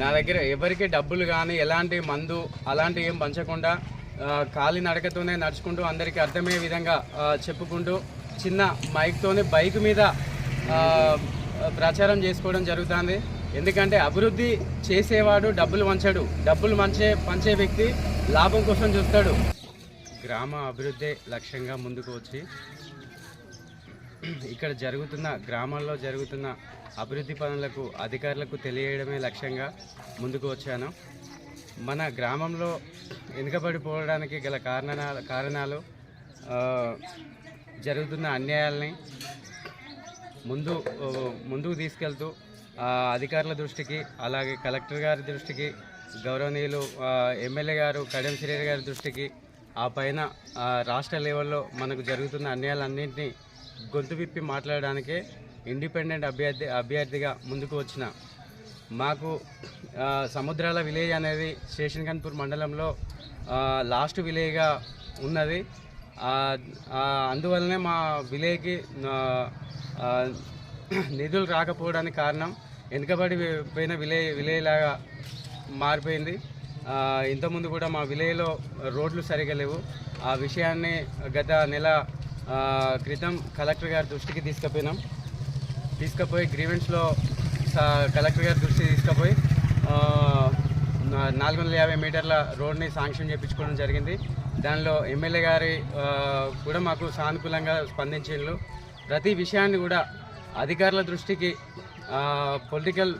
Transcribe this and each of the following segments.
నా దగ్గర ఎవరికి డబ్బులు కానీ ఎలాంటి మందు అలాంటి ఏం పంచకుండా కాలి నడకతోనే నడుచుకుంటూ అందరికీ అర్థమయ్యే విధంగా చెప్పుకుంటూ చిన్న మైక్తోనే బైక్ మీద ప్రచారం చేసుకోవడం జరుగుతుంది. ఎందుకంటే అభివృద్ధి చేసేవాడు డబ్బులు వంచడు. డబ్బులు మంచే పంచే వ్యక్తి లాభం కోసం చూస్తాడు. గ్రామ అభివృద్ధి లక్ష్యంగా ముందుకు వచ్చి ఇక్కడ జరుగుతున్న గ్రామాల్లో జరుగుతున్న అభివృద్ధి పనులకు అధికారులకు తెలియడమే లక్ష్యంగా ముందుకు వచ్చాను. మన గ్రామంలో వెనుకబడిపోవడానికి గల కారణాల కారణాలు జరుగుతున్న అన్యాయాల్ని ముందు ముందుకు తీసుకెళ్తూ అధికారుల దృష్టికి అలాగే కలెక్టర్ గారి దృష్టికి గౌరవనీయులు ఎమ్మెల్యే గారు కడియం శ్రీరెడ్డి గారి దృష్టికి ఆ పైన రాష్ట్ర లెవెల్లో మనకు జరుగుతున్న అన్యాయాలన్నింటినీ గొంతు విప్పి మాట్లాడడానికే ఇండిపెండెంట్ అభ్యర్థి అభ్యర్థిగా ముందుకు వచ్చిన మాకు సముద్రాల విలేజ్ అనేది స్టేషన్ కన్పూర్ మండలంలో లాస్ట్ విలేజ్గా ఉన్నది. అందువలనే అందువల్లనే మా విలేజ్కి నిధులు రాకపోవడానికి కారణం వెనుకబడి పోయిన విలేజ్ విలేజ్ లాగా మారిపోయింది ఇంతకుముందు కూడా మా విలేజ్లో రోడ్లు సరిగా లేవు. ఆ విషయాన్ని గత నెల క్రితం కలెక్టర్ గారి దృష్టికి తీసుకుపోయినాం. తీసుకుపోయి గ్రీవెన్స్లో కలెక్టర్ గారి దృష్టి తీసుకుపోయి నాలుగు వందల యాభై మీటర్ల రోడ్ని శాంక్షన్ చేయించుకోవడం జరిగింది. దానిలో ఎమ్మెల్యే గారి కూడా మాకు సానుకూలంగా స్పందించిండ్రు. ప్రతి విషయాన్ని కూడా అధికారుల దృష్టికి పొలిటికల్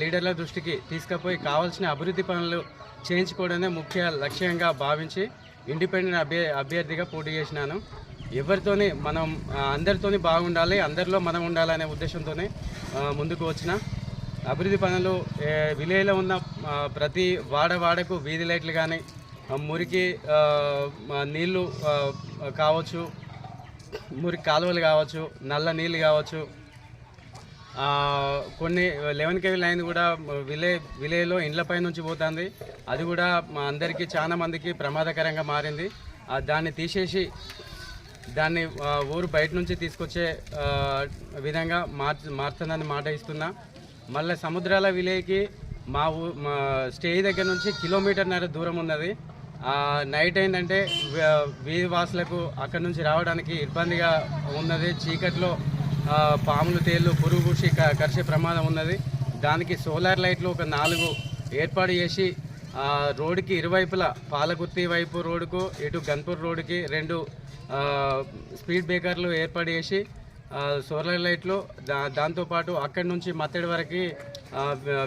లీడర్ల దృష్టికి తీసుకుపోయి కావాల్సిన అభివృద్ధి పనులు చేయించుకోవడమే ముఖ్య లక్ష్యంగా భావించి ఇండిపెండెంట్ అభ్య అభ్యర్థిగా పోటీ చేసినాను. ఎవరితోని మనం ఆ, అందరితోని బాగుండాలి అందరిలో మనం ఉండాలనే ఉద్దేశంతోనే ముందుకు వచ్చిన. అభివృద్ధి పనులు విలేజ్లో ఉన్న ప్రతి వాడ వాడకు వీధి లైట్లు కానీ మురికి నీళ్ళు కావచ్చు మురికి కాలువలు కావచ్చు నల్ల నీళ్ళు కావచ్చు కొన్ని లెవెన్ కేవీ లైన్ కూడా విలే విలేజ్లో ఇండ్లపై నుంచి పోతుంది. అది కూడా అందరికీ చాలా మందికి ప్రమాదకరంగా మారింది. దాన్ని తీసేసి దాన్ని ఊరు బయట నుంచి తీసుకొచ్చే విధంగా మార్చ మారుతుందని మాట ఇస్తున్నా. మళ్ళీ సముద్రాల విలేకి మా ఊ మా స్టే దగ్గర నుంచి కిలోమీటర్న్నర దూరం ఉన్నది. నైట్ ఏంటంటే వీధి వాసులకు అక్కడ నుంచి రావడానికి ఇబ్బందిగా ఉన్నది. చీకట్లో పాములు తేళ్ళు పురుగు పుషి క- ప్రమాదం ఉన్నది. దానికి సోలార్ లైట్లు ఒక నాలుగు ఏర్పాటు చేసి రోడ్డుకి ఇరువైపులా పాలకుర్తి వైపు రోడ్డుకు ఇటు గన్పూర్ రోడ్డుకి రెండు స్పీడ్ బ్రేకర్లు ఏర్పాటు చేసి సోలార్ లైట్లు దా దాంతోపాటు అక్కడి నుంచి మత్తడి వరకు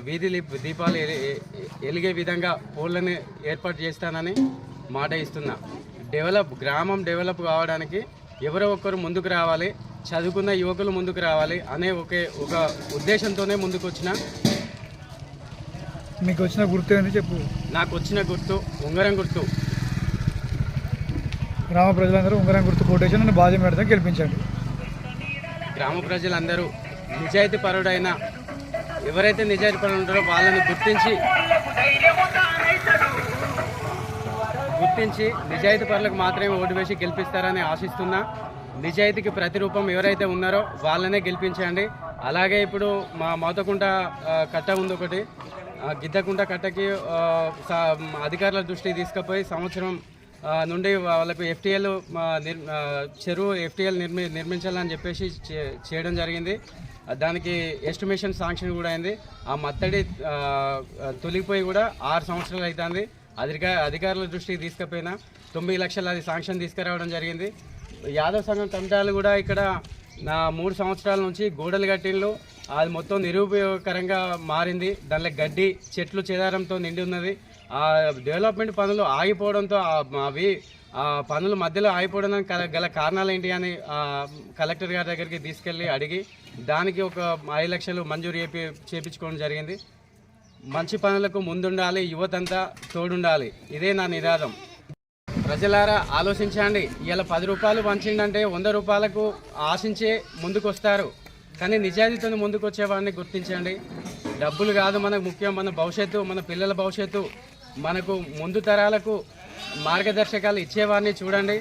వీధి దీపాలు ఎలిగే విధంగా పోళ్ళని ఏర్పాటు చేస్తానని మాట ఇస్తున్నా. డెవలప్ గ్రామం డెవలప్ కావడానికి ఎవరో ఒకరు ముందుకు రావాలి చదువుకున్న యువకులు ముందుకు రావాలి అనే ఒకే ఒక ఉద్దేశంతోనే ముందుకు వచ్చిన మీకు వచ్చిన గుర్తు ఏంటి చెప్పు. నాకు వచ్చిన గుర్తు ఉంగరం గుర్తు. గ్రామ ప్రజలందరూ ఉంగరం గుర్తు కోటేషన్ నన్ను బాధ్యం పెడతాం గెలిపించండి. గ్రామ ప్రజలందరూ నిజాయితీ పరుడైన ఎవరైతే నిజాయితీ పరుడు ఉంటారో వాళ్ళని గుర్తించి గుర్తించి నిజాయితీ పరులకు మాత్రమే ఓటు వేసి గెలిపిస్తారని ఆశిస్తున్నా. నిజాయితీకి ప్రతిరూపం ఎవరైతే ఉన్నారో వాళ్ళనే గెలిపించండి. అలాగే ఇప్పుడు మా మోతకుంట కట్ట ఉంది ఒకటి. గిద్దకుంట కట్టకి సా- అధికారుల దృష్టికి తీసుకుపోయి సంవత్సరం నుండి వాళ్ళకు ఎఫ్టీఎల్ చెరువు ఎఫ్టీఎల్ నిర్మి నిర్మించాలని చెప్పేసి చే- చేయడం జరిగింది. దానికి ఎస్టిమేషన్ శాంక్షన్ కూడా అయింది. ఆ మత్తడి తొలిగిపోయి కూడా ఆరు సంవత్సరాలు అవుతుంది అధికార అధికారుల దృష్టికి తీసుకుపోయినా తొమ్మిది లక్షలు అది శాంక్షన్ తీసుకురావడం జరిగింది. యాదవ్ సంఘం కమిటాలు కూడా ఇక్కడ నా మూడు సంవత్సరాల నుంచి గోడలు కట్టిండ్లు. అది మొత్తం నిరుపయోగకరంగా మారింది. దానిలో గడ్డి చెట్లు చెదారంతో నిండి ఉన్నది. ఆ డెవలప్మెంట్ పనులు ఆగిపోవడంతో అవి ఆ పనులు మధ్యలో ఆగిపోవడానికి గల- గల కారణాలు ఏంటి అని కలెక్టర్ గారి దగ్గరికి తీసుకెళ్ళి అడిగి దానికి ఒక ఐదు లక్షలు మంజూరు చేపి చేపించుకోవడం జరిగింది. మంచి పనులకు ముందుండాలి యువతంతా తోడుండాలి. ఇదే నా నినాదం ప్రజలారా ఆలోచించండి. ఇలా పది రూపాయలు పంచిండంటే వంద రూపాయలకు ఆశించే ముందుకు వస్తారు కానీ నిజాయితీతో ముందుకు వచ్చేవాడిని గుర్తించండి. డబ్బులు కాదు మనకు ముఖ్యం మన భవిష్యత్తు మన పిల్లల భవిష్యత్తు. మనకు ముందు తరాలకు మార్గదర్శకాలు ఇచ్చేవారిని చూడండి.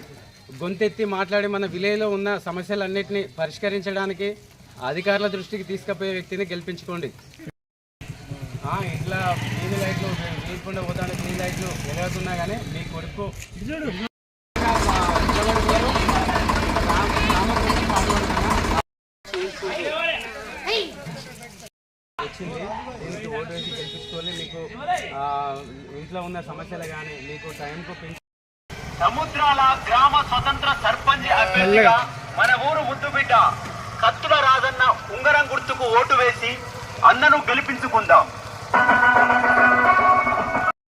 గొంతెత్తి మాట్లాడి మన విలేజ్లో ఉన్న సమస్యలన్నింటినీ పరిష్కరించడానికి అధికారుల దృష్టికి తీసుకుపోయే వ్యక్తిని గెలిపించుకోండి. ఇంట్లో వీధి లైట్లు వీయకుండా పోతాను వీధి లైట్లు ఎదుగుతున్నా కానీ మీ కొడుకు వచ్చింది. దీనికి ఓటు వేసి గెలిపించుకొని మీకు ఇంట్లో ఉన్న సమస్యలు కానీ మీకు టైంకు పెంచి సముద్రాల గ్రామ స్వతంత్ర సర్పంచ్ అభ్యర్థిగా మన ఊరు ముద్దుబిడ్డ కత్తుల రాజన్న ఉంగరం గుర్తుకు ఓటు వేసి అన్నను గెలిపించుకుందాం.